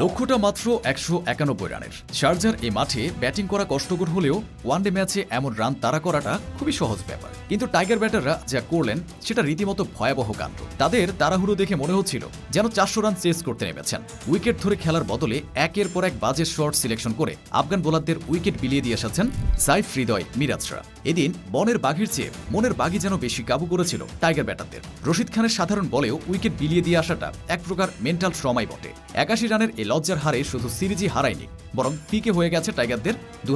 লক্ষ্যটা মাত্র একশো একানব্বই রানের। শারজার এই মাঠে ব্যাটিং করা কষ্টকর হলেও ওয়ানডে ম্যাচে এমন রান তাড়া করাটা খুবই সহজ ব্যাপার। কিন্তু টাইগার ব্যাটাররা যা করলেন, সেটা রীতিমতো ভয়াবহ কাণ্ড। তাদের তাড়াহুড়ো দেখে মনে হচ্ছিল যেন চারশো রান চেস করতে নেমেছেন। উইকেট ধরে খেলার বদলে একের পর এক বাজে শট সিলেকশন করে আফগান বোলারদের উইকেট বিলিয়ে দিয়ে এসেছেন সাইফ হৃদয় মিরাজরা এদিন বনের বাঘের চেয়ে মনের বাঘই যেন বেশি কাবু করেছিল টাইগার ব্যাটারদের রশিদ খানের সাধারণ বলেও উইকেট বিলিয়ে দিয়ে আসাটা এক প্রকার মেন্টাল শ্রমাই বটে। একাশি রানের এই লজ্জার হারে শুধু সিরিজই হারায়নি, বরং পিকে হয়ে গেছে টাইগারদের দু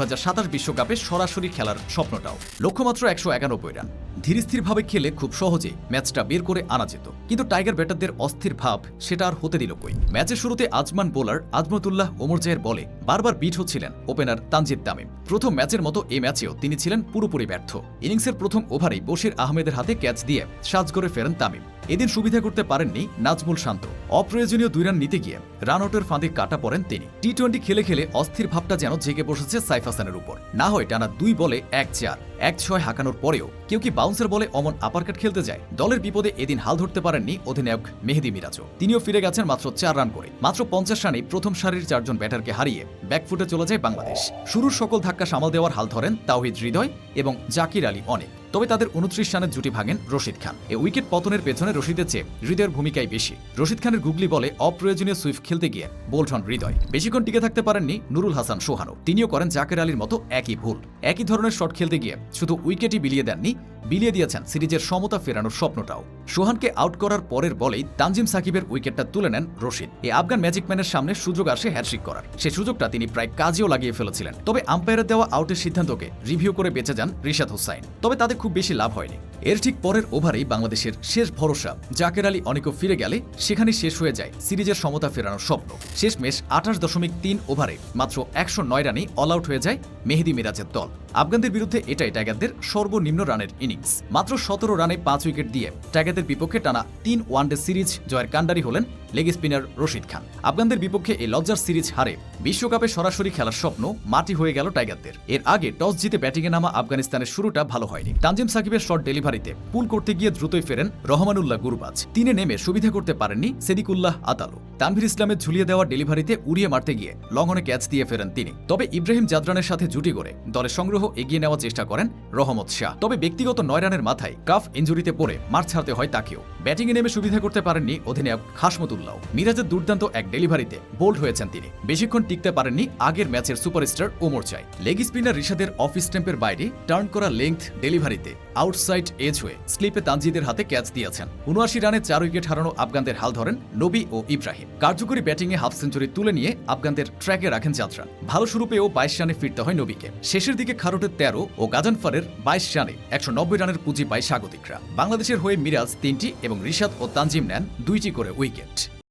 বিশ্বকাপে সরাসরি খেলার স্বপ্নটাও। লক্ষ্যমাত্র একশো একানব্বই রান ধীরস্থিরভাবে খেলে খুব সহজে ম্যাচটা বের করে আনা যেত। কিন্তু টাইগার ব্যাটারদের অস্থির ভাব, সেটা আর হতে দিল কই? ম্যাচের শুরুতে আজমান বোলার আজমতুল্লাহ ওমরজায়ের বলে, বারবার বিট হচ্ছিলেন ওপেনার তানজিদ তামিম। প্রথম ম্যাচের মতো এই ম্যাচেও তিনি ছিলেন পুরোপুরি ব্যর্থ। ইনিংসের প্রথম ওভারেই বশির আহমেদের হাতে ক্যাচ দিয়ে সাজ করে ফেরেন তামিম। এদিন সুবিধা করতে পারেননি নাজমুল শান্ত। অপ্রয়োজনীয় দুই রান নিতে গিয়ে রান আউটের ফাঁদে কাটা পড়েন তিনি। টি টোয়েন্টি খেলে খেলে অস্থির ভাবটা যেন জেগে বসেছে সাইফ হাসানের উপর। না হয় টানা দুই বলে এক চার, এক ছয় হাঁকানোর পরেও কেউ কি বাউন্সের বলে অমন আপারকাট খেলতে যায়? দলের বিপদে এদিন হাল ধরতে পারেননি অধিনায়ক মেহেদি মিরাজও। তিনিও ফিরে গেছেন মাত্র চার রান করে। মাত্র পঞ্চাশ রানে প্রথম সারির চারজন ব্যাটারকে হারিয়ে ব্যাকফুটে চলে যায় বাংলাদেশ। শুরুর সকল ধাক্কা সামাল দেওয়ার হাল ধরেন তাওহিদ হৃদয় এবং জাকির আলী অনেক। তবে তাদের উনত্রিশ রানের জুটি ভাঙেন রশিদ খান। এ উইকেট পতনের পেছনে রশিদের চেয়ে হৃদয়ের ভূমিকাই বেশি। রশিদ খানের গুগলি বলে, অপ্রয়োজনীয় সুইফট খেলতে গিয়ে বোল্ট হন হৃদয়। বেশিক্ষণ টিকে থাকতে পারেননি নুরুল হাসান সোহানো তিনিও করেন জাকের আলীর মতো একই ভুল। একই ধরনের শট খেলতে গিয়ে শুধু উইকেটই বিলিয়ে দেননি, বিলিয়ে দিয়েছেন সিরিজের সমতা ফেরানোর স্বপ্নটাও। সোহানকে আউট করার পরের বলেই তানজিম সাকিবের উইকেটটা তুলে নেন রশিদ। এই আফগান ম্যাজিকম্যানের সামনে সুযোগ আসে হ্যাট্রিক করার। সে সুযোগটা তিনি প্রায় কাজেও লাগিয়ে ফেলেছিলেন। তবে আম্পায়ারের দেওয়া আউটের সিদ্ধান্তকে রিভিউ করে বেঁচে যান রিশাদ হোসাইন। তবে তাদের খুব বেশি লাভ হয়নি। এর ঠিক পরের ওভারেই বাংলাদেশের শেষ ভরসা, জাকের আলী অনেকও ফিরে গেলে সেখানে শেষ হয়ে যায় সিরিজের সমতা ফেরানোর স্বপ্ন। শেষ শেষমেশ আঠাশ দশমিক তিন ওভারে মাত্র একশো নয় রানেই অল আউট হয়ে যায় মেহেদি মিরাজের দল। আফগানদের বিরুদ্ধে এটাই টাইগারদের সর্বনিম্ন রানের ইনিংস। মাত্র সতেরো রানে পাঁচ উইকেট দিয়ে টাইগারদের বিপক্ষে টানা তিন ওয়ানডে সিরিজ জয়ের কাণ্ডারি হলেন লেগ স্পিনার রশিদ খান। আফগানদের বিপক্ষে এই লজ্জার সিরিজ হারে বিশ্বকাপে সরাসরি খেলার স্বপ্ন মাটি হয়ে গেল টাইগারদের। এর আগে টস জিতে ব্যাটিংয়ে নামা আফগানিস্তানের শুরুটা ভালো হয়নি। তানজিম সাকিবের শট ডেলিভারিতে পুল করতে গিয়ে দ্রুতই ফেরেন রহমানুল্লাহ গুরবাজ। তিনে নেমে সুবিধা করতে পারেননি সেদিকুল্লাহ আতালো তানভীর ইসলামের ঝুলিয়ে দেওয়া ডেলিভারিতে উড়িয়ে মারতে গিয়ে লঙ্ঘনে ক্যাচ দিয়ে ফেরেন তিনি। তবে ইব্রাহিম জাদরানের সাথে জুটি করে দলের সংগ্রহ এগিয়ে নেওয়ার চেষ্টা করেন রহমত শাহ। তবে ব্যক্তিগত নয় রানের মাথায় কাফ ইঞ্জুরিতে পড়ে মাঠ ছাড়তে হয় তাকেও। ব্যাটিংয়ে নেমে সুবিধা করতে পারেননি অধিনায়ক হাসমতুল্লাহ মিরাজের দুর্দান্ত এক ডেলিভারিতে বোল্ড হয়েছেন তিনি। বেশিক্ষণ টিকতে পারেননি আগের ম্যাচের সুপারস্টার ওমর চাই। লেগ স্পিনার রিশাদের অফ স্ট্যাম্পের বাইরে টার্ন করা লেংথ ডেলিভারিতে আউটসাইড এজ হয়ে স্লিপে তানজিদের হাতে ক্যাচ দিয়েছেন। উনআশি রানে চার উইকেট হারানো আফগানদের হাল ধরেন নবী ও ইব্রাহিম। কার্যকরী ব্যাটিংয়ে হাফ সেঞ্চুরি তুলে নিয়ে আফগানদের ট্র্যাকে রাখেন যাত্রা। ভালো শুরু পেয়েও বাইশ রানে ফিরতে হয় নবীকে। শেষের দিকে খারুটের তেরো ও গাজানফারের বাইশ রানে একশো নব্বই রানের পুঁজি পায় স্বাগতিকরা। বাংলাদেশের হয়ে মিরাজ তিনটি এবং রিশাদ ও তানজিম নেন দুইটি করে উইকেট।